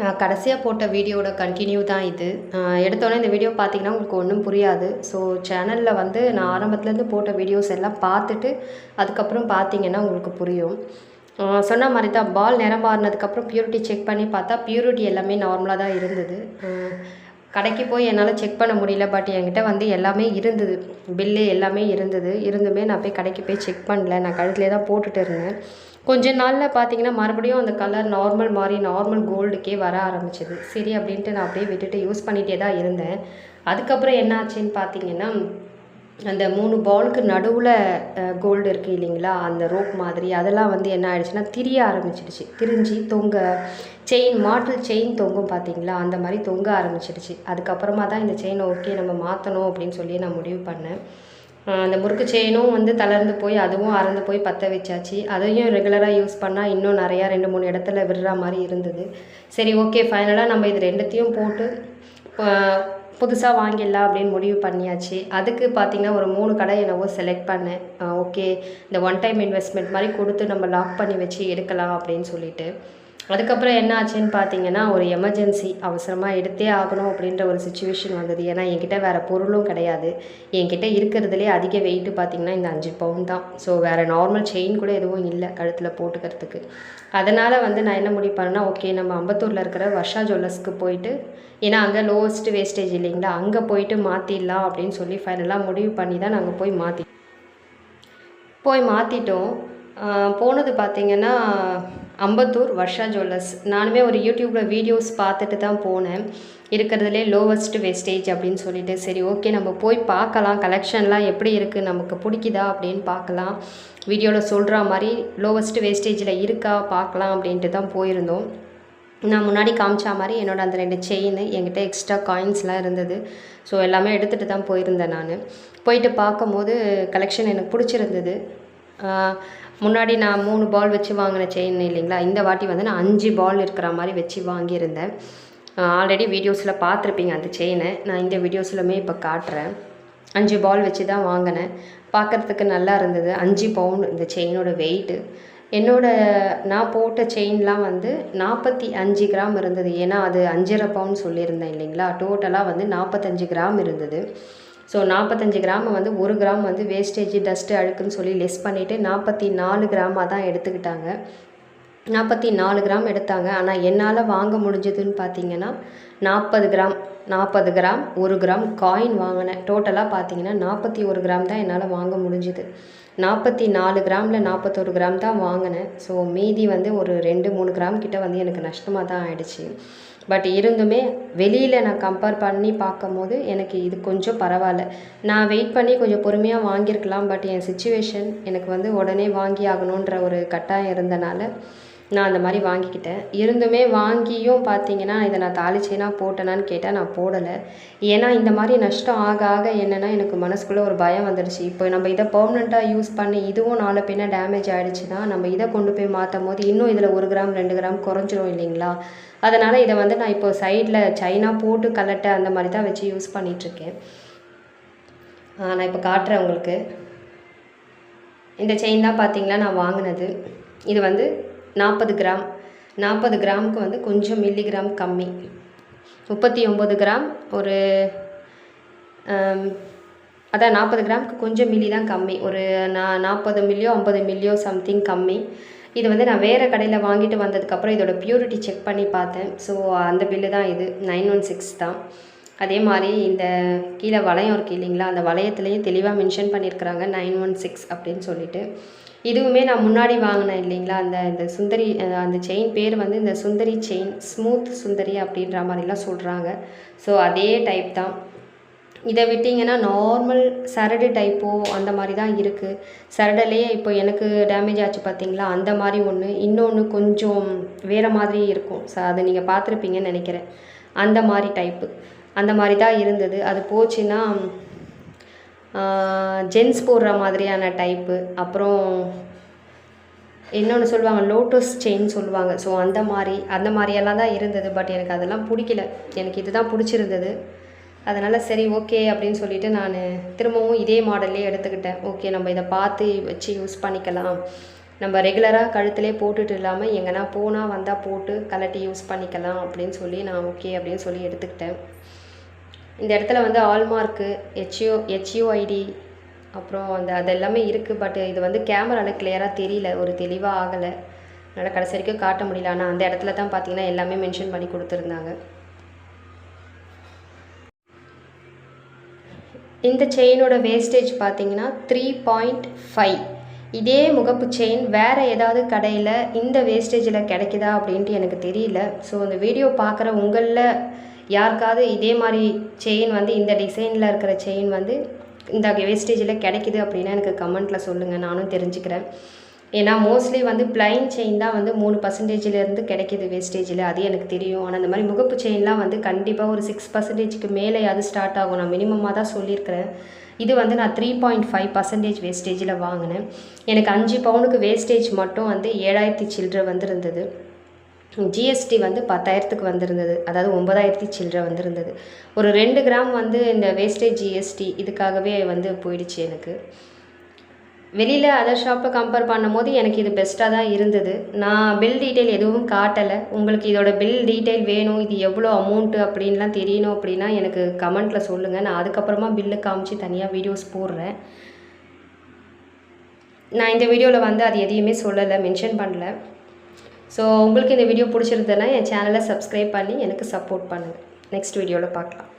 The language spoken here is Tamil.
நான் கடைசியாக போட்ட வீடியோட கண்டினியூ தான் இது. எடுத்தோடனே இந்த வீடியோ பார்த்தீங்கன்னா உங்களுக்கு ஒன்றும் புரியாது. ஸோ சேனலில் வந்து நான் ஆரம்பத்துலேருந்து போட்ட வீடியோஸ் எல்லாம் பார்த்துட்டு அதுக்கப்புறம் பார்த்தீங்கன்னா உங்களுக்கு புரியும். சொன்ன மாதிரி தான் பால் நிறம் மாறினதுக்கப்புறம் பியூரிட்டி செக் பண்ணி பார்த்தா பியூரிட்டி எல்லாமே நார்மலாக தான் இருந்தது. கடைக்கு போய் என்னால் செக் பண்ண முடியல பட் என்கிட்ட வந்து எல்லாமே இருந்தது. பில்லு எல்லாமே இருந்தது. இருந்துமே நான் போய் கடைக்கு போய் செக் பண்ணல. நான் கழுத்துலேயே தான் போட்டுட்டு இருந்தேன். கொஞ்ச நாளில் பார்த்தீங்கன்னா மறுபடியும் அந்த கலர் நார்மல் மாதிரி நார்மல் கோல்டுக்கே வர ஆரம்பிச்சது. சரி அப்படின்ட்டு நான் அப்படியே விட்டுட்டு யூஸ் பண்ணிகிட்டே தான் இருந்தேன். அதுக்கப்புறம் என்ன ஆச்சுன்னு பார்த்தீங்கன்னா அந்த மூணு பாலுக்கு நடுவில் கோல்டு இருக்குது இல்லைங்களா? அந்த ரோப் மாதிரி. அதெல்லாம் வந்து என்ன ஆயிடுச்சுன்னா திரிய ஆரம்பிச்சிடுச்சு. திரிஞ்சு தொங்க செயின் மாட்டில் செயின் தொங்கும் பார்த்தீங்களா அந்த மாதிரி தொங்க ஆரம்பிச்சிடுச்சு. அதுக்கப்புறமா தான் இந்த செயினை ஓகே நம்ம மாற்றணும் அப்படின்னு சொல்லி நான் முடிவு பண்ணேன். அந்த முறுக்கு செயினும் வந்து தளர்ந்து போய் அதுவும் அறந்து போய் பற்ற வச்சாச்சு. அதையும் ரெகுலராக யூஸ் பண்ணால் இன்னும் நிறையா ரெண்டு மூணு இடத்துல விடுற மாதிரி இருந்தது. சரி ஓகே ஃபைனலாக நம்ம இது ரெண்டுத்தையும் போட்டு புதுசாக வாங்கிடலாம் அப்படின்னு முடிவு பண்ணியாச்சு. அதுக்கு பார்த்தீங்கன்னா ஒரு மூணு கடை என்னவோ செலக்ட் பண்ணேன். ஓகே இந்த ஒன் டைம் இன்வெஸ்ட்மெண்ட் மாதிரி கொடுத்து நம்ம லாக் பண்ணி வச்சு எடுக்கலாம் அப்படின்னு சொல்லிட்டு. அதுக்கப்புறம் என்ன ஆச்சுன்னு பார்த்தீங்கன்னா ஒரு எமர்ஜென்சி அவசரமாக எடுத்தே ஆகணும் அப்படின்ற ஒரு சுச்சுவேஷன் வந்தது. ஏன்னா என்கிட்ட வேறு பொருளும் கிடையாது. என்கிட்ட இருக்கிறதுலே அதிக வெயிட்டு பார்த்தீங்கன்னா இந்த அஞ்சு பவுன் தான். ஸோ வேறு நார்மல் செயின் கூட எதுவும் இல்லை கழுத்தில் போட்டுக்கிறதுக்கு. அதனால் வந்து நான் என்ன முடிவு பண்ணேன்னா ஓகே நம்ம அம்பத்தூரில் இருக்கிற வர்ஷா ஜுவல்லர்ஸ்க்கு போயிட்டு ஏன்னா அங்கே லோவஸ்ட் வேஸ்டேஜ் இல்லைங்களா? அங்கே போயிட்டு மாற்றிடலாம் அப்படின்னு சொல்லி ஃபைனலாக முடிவு பண்ணி தான் நாங்கள் போய் மாற்றி போய் மாற்றிட்டோம் போனது பார்த்திங்கன்னா அம்பத்தூர் வர்ஷா ஜுவல்லர்ஸ். நானுமே ஒரு யூடியூப்பில் வீடியோஸ் பார்த்துட்டு தான் போனேன். இருக்கிறதுலே லோவஸ்ட் வேஸ்டேஜ் அப்படின்னு சொல்லிட்டு. சரி ஓகே நம்ம போய் பார்க்கலாம். கலெக்ஷன்லாம் எப்படி இருக்குது நமக்கு பிடிக்குதா அப்படின்னு பார்க்கலாம். வீடியோவில் சொல்கிற மாதிரி லோவஸ்ட் வேஸ்டேஜில் இருக்கா? பார்க்கலாம் அப்படின்ட்டு தான் போயிருந்தோம். நான் முன்னாடி காமிச்ச மாதிரி என்னோடய அந்த ரெண்டு செயின் என்கிட்ட எக்ஸ்ட்ரா காயின்ஸ்லாம் இருந்தது. ஸோ எல்லாமே எடுத்துகிட்டு தான் போயிருந்தேன் நான். போயிட்டு பார்க்கும்போது கலெக்ஷன் எனக்கு பிடிச்சிருந்தது. முன்னாடி நான் மூணு பால் வச்சு வாங்கின செயின் இல்லைங்களா? இந்த வாட்டி வந்து நான் அஞ்சு பால் இருக்கிற மாதிரி வச்சு வாங்கியிருந்தேன். ஆல்ரெடி வீடியோஸில் பார்த்துருப்பீங்க அந்த செயினை நான் இந்த வீடியோஸ்லுமே இப்போ காட்டுறேன். அஞ்சு பால் வச்சு தான் வாங்கினேன். பார்க்குறதுக்கு நல்லா இருந்தது. அஞ்சு பவுன் இந்த செயினோட வெயிட்டு என்னோட நான் போட்ட செயின்லாம் வந்து நாற்பத்தி அஞ்சு கிராம் இருந்தது. ஏன்னா அது அஞ்சரை பவுன் சொல்லியிருந்தேன் இல்லைங்களா? டோட்டலாக வந்து நாற்பத்தஞ்சு கிராம் இருந்தது. ஸோ நாற்பத்தஞ்சு கிராம் வந்து ஒரு கிராம் வந்து வேஸ்டேஜ் டஸ்ட்டு அழுக்குன்னு சொல்லி லெஸ் பண்ணிவிட்டு நாற்பத்தி நாலு கிராமாக தான் எடுத்துக்கிட்டாங்க. நாற்பத்தி நாலு கிராம் எடுத்தாங்க. ஆனால் என்னால் வாங்க முடிஞ்சதுன்னு பார்த்தீங்கன்னா நாற்பது கிராம் நாற்பது கிராம் ஒரு கிராம் காயின் வாங்கினேன். டோட்டலாக பார்த்தீங்கன்னா நாற்பத்தி ஒரு கிராம் தான் என்னால் வாங்க முடிஞ்சுது. நாற்பத்தி நாலு கிராமில் நாற்பத்தொரு கிராம் தான் வாங்கினேன். ஸோ மீதி வந்து ஒரு ரெண்டு மூணு கிராம் கிட்ட வந்து எனக்கு நஷ்டமாக தான் ஆயிடுச்சு. பட் இருந்துமே வெளியில் நான் கம்பேர் பண்ணி பார்க்கும்போது எனக்கு இது கொஞ்சம் பரவாயில்ல. நான் வெயிட் பண்ணி கொஞ்சம் பொறுமையாக வாங்கியிருக்கலாம் பட் என் சுச்சுவேஷன் எனக்கு வந்து உடனே வாங்கி ஆகணுன்ற ஒரு கட்டாயம் இருந்தனால நான் அந்த மாதிரி வாங்கிக்கிட்டேன். இருந்துமே வாங்கியும் பார்த்தீங்கன்னா இதை நான் தாளிச்சேனா போட்டேனான்னு கேட்டால் நான் போடலை. ஏன்னா இந்த மாதிரி நஷ்டம் ஆக ஆக என்னென்னா எனக்கு மனசுக்குள்ளே ஒரு பயம் வந்துடுச்சு. இப்போ நம்ம இதை பர்மனெண்ட்டாக யூஸ் பண்ணி இதுவும் நாலு பின்ன டேமேஜ் ஆகிடுச்சுன்னா நம்ம இதை கொண்டு போய் மாற்றும் போது இன்னும் இதில் ஒரு கிராம் ரெண்டு கிராம் குறைஞ்சிரும் இல்லைங்களா? அதனால் இதை வந்து நான் இப்போ சைடில் சைனா போட்டு கலட்டை அந்த மாதிரி தான் வச்சு யூஸ் பண்ணிகிட்ருக்கேன் நான் இப்போ காட்டுறேன் உங்களுக்கு. இந்த செயின் தான் பார்த்தீங்களா நான் வாங்கினது. இது வந்து நாற்பது கிராம். நாற்பது கிராமுக்கு வந்து கொஞ்சம் மில்லிகிராம் கம்மி. முப்பத்தி ஒம்பது கிராம் ஒரு அதான் நாற்பது கிராமுக்கு கொஞ்சம் மில்லி தான் கம்மி. ஒரு நான் நாற்பது மில்லியோ ஐம்பது மில்லியோ சம்திங் கம்மி. இது வந்து நான் வேறு கடையில் வாங்கிட்டு வந்ததுக்கப்புறம் இதோட ப்யூரிட்டி செக் பண்ணி பார்த்தேன். ஸோ அந்த பில்லு தான் இது. நைன் ஒன் சிக்ஸ் தான். அதே மாதிரி இந்த கீழே வளையம் இருக்குது இல்லைங்களா? அந்த வளையத்துலேயும் தெளிவாக மென்ஷன் பண்ணியிருக்கிறாங்க நைன் ஒன் சிக்ஸ் அப்படின்னு சொல்லிட்டு. இதுவுமே நான் முன்னாடி வாங்கினேன் இல்லைங்களா? அந்த இந்த சுந்தரி அந்த செயின் பேர் வந்து இந்த சுந்தரி செயின் ஸ்மூத் சுந்தரி அப்படின்ற மாதிரிலாம் சொல்கிறாங்க ஸோ அதே டைப் தான். இதை விட்டிங்கன்னா நார்மல் சரடு டைப்போ அந்த மாதிரி தான் இருக்குது சரடுலேயே இப்போ எனக்கு டேமேஜ் ஆச்சு பார்த்தீங்களா அந்த மாதிரி ஒன்று இன்னொன்று கொஞ்சம் வேறு மாதிரி இருக்கும். ஸோ அதை நீங்கள் பார்த்துருப்பீங்கன்னு நினைக்கிறேன். அந்த மாதிரி டைப்பு அந்த மாதிரி தான் இருந்தது. அது போச்சுன்னா ஜென்ஸ் போடுற மாதிரியான டைப்பு அப்புறம் இன்னொன்று சொல்லுவாங்க லோட்டஸ் செயின் சொல்லுவாங்க. ஸோ அந்த மாதிரி அந்த மாதிரியெல்லாம் தான் இருந்தது பட் எனக்கு அதெல்லாம் பிடிக்கல. எனக்கு இதுதான் பிடிச்சிருந்தது. அதனால் சரி ஓகே அப்படின்னு சொல்லிட்டு நான் திரும்பவும் இதே மாடல்லே எடுத்துக்கிட்டேன். ஓகே நம்ம இதை பார்த்து வச்சு யூஸ் பண்ணிக்கலாம். நம்ம ரெகுலராக கழுத்திலே போட்டுட்டு இல்லாமல் எங்கன்னா போனால் வந்தால் போட்டு கலட்டி யூஸ் பண்ணிக்கலாம் அப்படின்னு சொல்லி நான் ஓகே அப்படின்னு சொல்லி எடுத்துக்கிட்டேன். இந்த இடத்துல வந்து ஆல்மார்க்கு ஹெச்யூ ஹெச்யூஐடி அப்புறம் அந்த அது எல்லாமே இருக்குது பட் இது வந்து கேமராவில் கிளியராக தெரியல. ஒரு தெளிவாக ஆகலை. அதனால் கடைசி வரைக்கும் காட்ட முடியல. ஆனால் அந்த இடத்துல தான் பார்த்தீங்கன்னா எல்லாமே மென்ஷன் பண்ணி கொடுத்துருந்தாங்க. இந்த செயினோட வேஸ்டேஜ் பார்த்தீங்கன்னா த்ரீ பாயிண்ட் ஃபைவ் இதே முகப்பு செயின் வேறு ஏதாவது கடையில் இந்த வேஸ்டேஜில் கிடைக்குதா அப்படின்ட்டு எனக்கு தெரியல. ஸோ இந்த வீடியோ பார்க்குற உங்களில் யாருக்காவது இதே மாதிரி செயின் வந்து இந்த டிசைனில் இருக்கிற செயின் வந்து இந்த வேஸ்டேஜில் கிடைக்குது அப்படின்னா எனக்கு கமெண்ட்டில் சொல்லுங்கள் நானும் தெரிஞ்சுக்கிறேன். ஏன்னா மோஸ்ட்லி வந்து பிளைன் செயின் தான் வந்து மூணு பர்சன்டேஜிலேருந்து கிடைக்கிது வேஸ்டேஜில் அது எனக்கு தெரியும். ஆனால் அந்த மாதிரி முகப்பு செயின்லாம் வந்து கண்டிப்பாக ஒரு சிக்ஸ் பர்சன்டேஜ்க்கு மேலேயாவது ஸ்டார்ட் ஆகும். நான் மினிமமாக தான் சொல்லியிருக்கிறேன். இது வந்து நான் த்ரீ பாயிண்ட் ஃபைவ் பர்சன்டேஜ் வேஸ்டேஜில் வாங்கினேன். எனக்கு அஞ்சு பவுனுக்கு வேஸ்டேஜ் மட்டும் வந்து ஏழாயிரத்தி சில்லற வந்துருந்தது. ஜிஎஸ்டி வந்து பத்தாயிரத்துக்கு வந்திருந்தது. அதாவது ஒன்பதாயிரத்தி சில்லற வந்திருந்தது. ஒரு ரெண்டு கிராம் வந்து இந்த வேஸ்டேஜ் ஜிஎஸ்டி இதுக்காகவே வந்து போயிடுச்சு எனக்கு. வெளியில் அதர் ஷாப்பை கம்பேர் பண்ணும்போது எனக்கு இது பெஸ்ட்டாக தான் இருந்தது. நான் பில் டீட்டெயில் எதுவும் காட்டலை. உங்களுக்கு இதோட பில் டீட்டெயில் வேணும். இது எவ்வளோ அமௌண்ட்டு அப்படின்லாம் தெரியணும் அப்படின்னா எனக்கு கமெண்ட்டில் சொல்லுங்கள் நான் அதுக்கப்புறமா பில்லு காமிச்சு தனியாக வீடியோஸ் போடுறேன். நான் இந்த வீடியோவில் வந்து அது எதையுமே சொல்லலை மென்ஷன் பண்ணல. ஸோ உங்களுக்கு இந்த வீடியோ பிடிச்சிருந்ததுன்னா என் சேனலை சப்ஸ்கிரைப் பண்ணி எனக்கு சப்போர்ட் பண்ணுங்கள் நெக்ஸ்ட் வீடியோவில் பார்க்கலாம்.